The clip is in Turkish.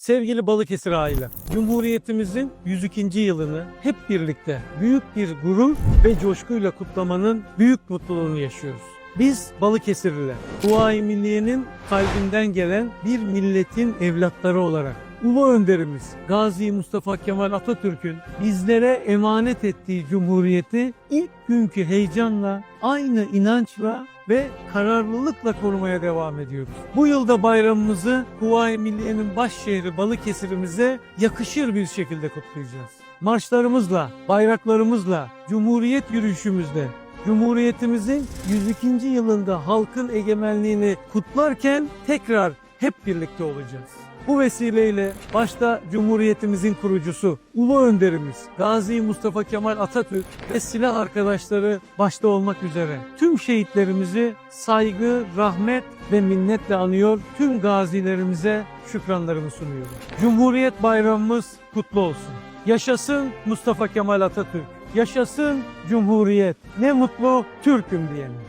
Sevgili Balıkesir aile, Cumhuriyetimizin 102. yılını hep birlikte büyük bir gurur ve coşkuyla kutlamanın büyük mutluluğunu yaşıyoruz. Biz Balıkesirliler, Kuvayi Milliye'nin kalbinden gelen bir milletin evlatları olarak Ulu Önderimiz Gazi Mustafa Kemal Atatürk'ün bizlere emanet ettiği Cumhuriyeti ilk günkü heyecanla, aynı inançla ve kararlılıkla korumaya devam ediyoruz. Bu yılda bayramımızı Kuvayi Milliye'nin baş şehri Balıkesir'imize yakışır bir şekilde kutlayacağız. Marşlarımızla, bayraklarımızla, Cumhuriyet yürüyüşümüzle, Cumhuriyetimizin 102. yılında halkın egemenliğini kutlarken tekrar hep birlikte olacağız. Bu vesileyle başta Cumhuriyetimizin kurucusu, Ulu Önderimiz Gazi Mustafa Kemal Atatürk ve silah arkadaşları başta olmak üzere tüm şehitlerimizi saygı, rahmet ve minnetle anıyor, tüm gazilerimize şükranlarımı sunuyorum. Cumhuriyet Bayramımız kutlu olsun. Yaşasın Mustafa Kemal Atatürk. Yaşasın Cumhuriyet. Ne mutlu Türk'üm diyelim.